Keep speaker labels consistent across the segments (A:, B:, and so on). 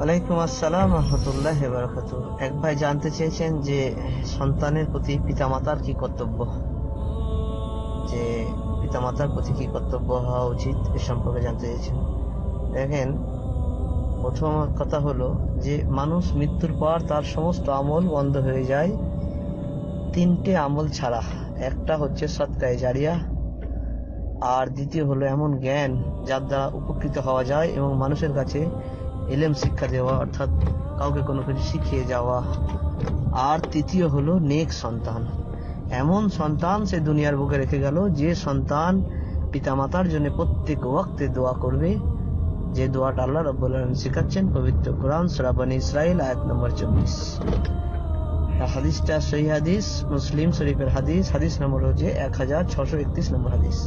A: ওয়ালাইকুম আসসালাম রহমতুল্লাহ বারাকাতু এক ভাই জানতে চেয়েছেন যে সন্তানের প্রতি পিতামাতার কি কর্তব্য? যে পিতামাতার প্রতি কি কর্তব্য হওয়া উচিত এ সম্পর্কে জানতে চেয়েছেন। দেখেন, প্রথম কথা হলো যে মানুষ মৃত্যুর পর তার সমস্ত আমল বন্ধ হয়ে যায়। তিনটে আমল ছাড়া। একটা হচ্ছে সৎকায় জারিয়া, আর দ্বিতীয় হলো এমন জ্ঞান যার দ্বারা উপকৃত হওয়া যায় এবং মানুষের কাছে এলেম শিক্ষা দেওয়া, অর্থাৎ কাউকে কোনো কিছু শিখিয়ে যাওয়া। আর তৃতীয় হলো নেক সন্তান। এমন সন্তান সে দুনিয়ার বুকে রেখে গেল, যে সন্তান পিতামাতার জন্য প্রত্যেক ওয়াক্তে দোয়া করবে। যে দোয়াটা আল্লাহ রব্বুল আলামিন শেখাচ্ছেন, পবিত্র কোরআন সূরা বনী ইসরাইল আয়াত নম্বর চব্বিশ। হাদিসটা সহি হাদিস, মুসলিম শরীফের হাদিস। হাদিস নম্বর হচ্ছে এক হাজার ছশো একত্রিশ নম্বর হাদিস।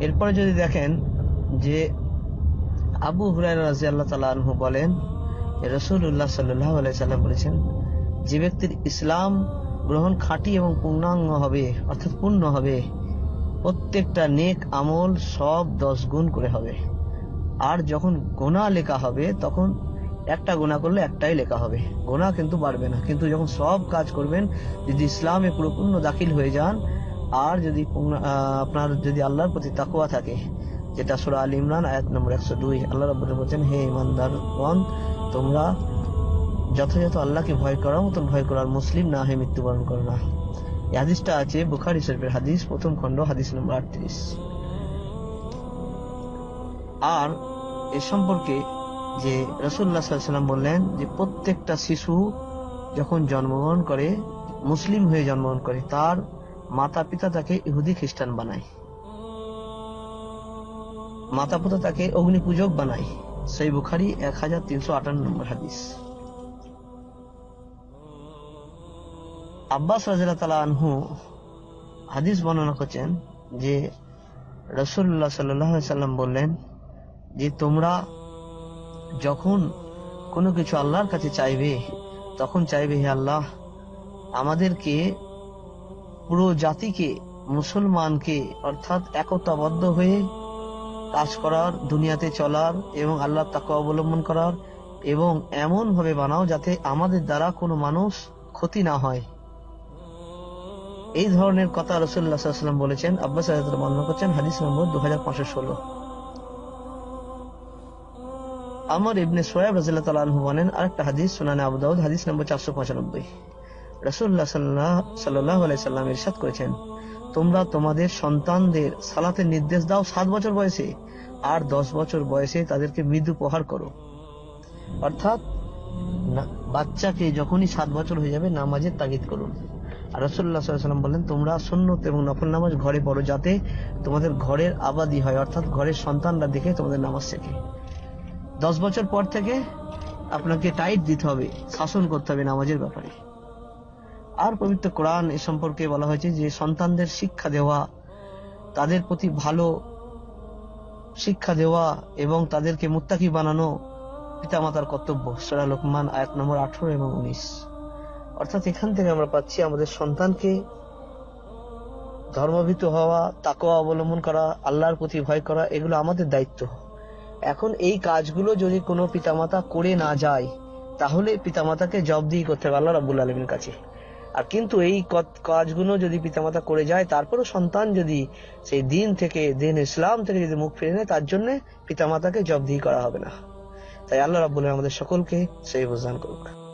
A: এরপরে যদি দেখেন যে আবু হুরায়রা রাদিয়াল্লাহু তাআলা আনহু বলেন রসুল্লাহ সাল্লাহ সাল্লাম বলেছেন, যে ব্যক্তির ইসলাম গ্রহণ খাঁটি এবং পূর্ণাঙ্গ হবে, অর্থাৎ পূর্ণ হবে, প্রত্যেকটা নেক আমল সব দশ গুণ করে হবে। আর যখন গোনা লেখা হবে, তখন একটা গোনা করলে একটাই লেখা হবে। গোনা কিন্তু বাড়বে না। কিন্তু যখন সব কাজ করবেন, যদি ইসলামে পুরোপূর্ণ দাখিল হয়ে যান, আর যদি আপনার যদি আল্লাহর প্রতি তাকুয়া থাকে যেটা সুরা আল ইমরান, আয়াত নম্বর একশো দুই। আল্লাহ রব্বুল বলছেন, হে ইমানদারগণ তোমরা যথাযথ আল্লাহকে ভয় করার মতন ভয় করার মুসলিম না হয়ে মৃত্যুবরণ করো না। এই হাদিসটা আছে বুখারি শরীফের হাদিস, প্রথম খণ্ড, হাদিস নম্বর আটত্রিশ। আর এ সম্পর্কে যে রসুল্লাহ সাল্লাম বললেন যে, প্রত্যেকটা শিশু যখন জন্মগ্রহণ করে, মুসলিম হয়ে জন্মগ্রহণ করে, তার মাতা পিতা তাকে ইহুদি খ্রিস্টান বানায়। মাতা পিতা তাকে অগ্নি পূজক বানায়। সেই বুখারি এক হাজার তিনশো আটান্ন নম্বর হাদিস। আব্বাস রাজিয়াল তালা আনহু হাদিস বর্ণনা করছেন যে রসুল্লাহ সাল্লাম বললেন যে, তোমরা যখন কোনো কিছু আল্লাহর কাছে চাইবে, তখন চাইবে হে আল্লাহ, আমাদেরকে পুরো জাতিকে, মুসলমানকে অর্থাৎ একতাবদ্ধ হয়ে কাজ করার, দুনিয়াতে চলার এবং আল্লাহ তাকে অবলম্বন করার এবং এমন ভাবে বানাও যাতে আমাদের দ্বারা কোনো মানুষ ক্ষতি না হয়। এই ধরনের কথা রসুল্লাহ সাল্লাম বলেছেন। আব্বাস বর্ণনা করছেন, হাদিস নম্বর দু হাজার পাঁচশো ষোলো। আমর ইবনে সোয়াব রাজিল্লাহ তালু বলেন, আরেকটা হাদিস সুনানে আবু দাউদ, হাদিস নম্বর চারশো পঁচানব্বই। রসুল্লাহ সাল্লাহ সাল্লাহ সাল্লাম ইরশাদ করেছেন তোমরা তোমাদের সন্তানদের সালাতের নির্দেশ দাও সাত বছর বয়সে, আর দশ বছর বয়সে তাদেরকে মৃদু প্রহার করো। অর্থাৎ বাচ্চাকে যখনই সাত বছর হয়ে যাবে নামাজের তাগিদ করুন। আর রসুল্লাহ সাল্লাম বললেন তোমরা সুন্নত এবং নফল নামাজ ঘরে পড়ো যাতে তোমাদের ঘরের আবাদি হয়, অর্থাৎ ঘরের সন্তানরা দেখে তোমাদের নামাজ শেখে। দশ বছর পর থেকে আপনাকে টাইট দিতে হবে, শাসন করতে হবে নামাজের ব্যাপারে। আর পবিত্র কোরআন এ সম্পর্কে বলা হয়েছে যে সন্তানদের শিক্ষা দেওয়া, তাদের প্রতি ভালো শিক্ষা দেওয়া এবং তাদেরকে মুত্তাকি বানানো পিতামাতার কর্তব্য। সূরা লোকমান, আয়াত নম্বর আঠারো এবং উনিশ। অর্থাৎ এখান থেকে আমরা পাচ্ছি আমাদের সন্তানকে ধর্মভীত হওয়া, তাকওয়া অবলম্বন করা, আল্লাহর প্রতি ভয় করা, এগুলো আমাদের দায়িত্ব। এখন এই কাজগুলো যদি কোনো পিতামাতা করে না যায়, তাহলে পিতামাতাকে জবাবদিহি করতে হবে আল্লাহ রাব্বুল আলমীর কাছে। আর কিন্তু এই কাজগুলো যদি পিতামাতা করে যায়, তারপরও সন্তান যদি সেই দিন থেকে, দিন ইসলাম থেকে যদি মুখ ফিরে নেয়, তার জন্য পিতামাতাকে জবাবদিহি করা হবে না। তাই আল্লাহ আলামিন আমাদের সকলকে সেই বোঝান করুক।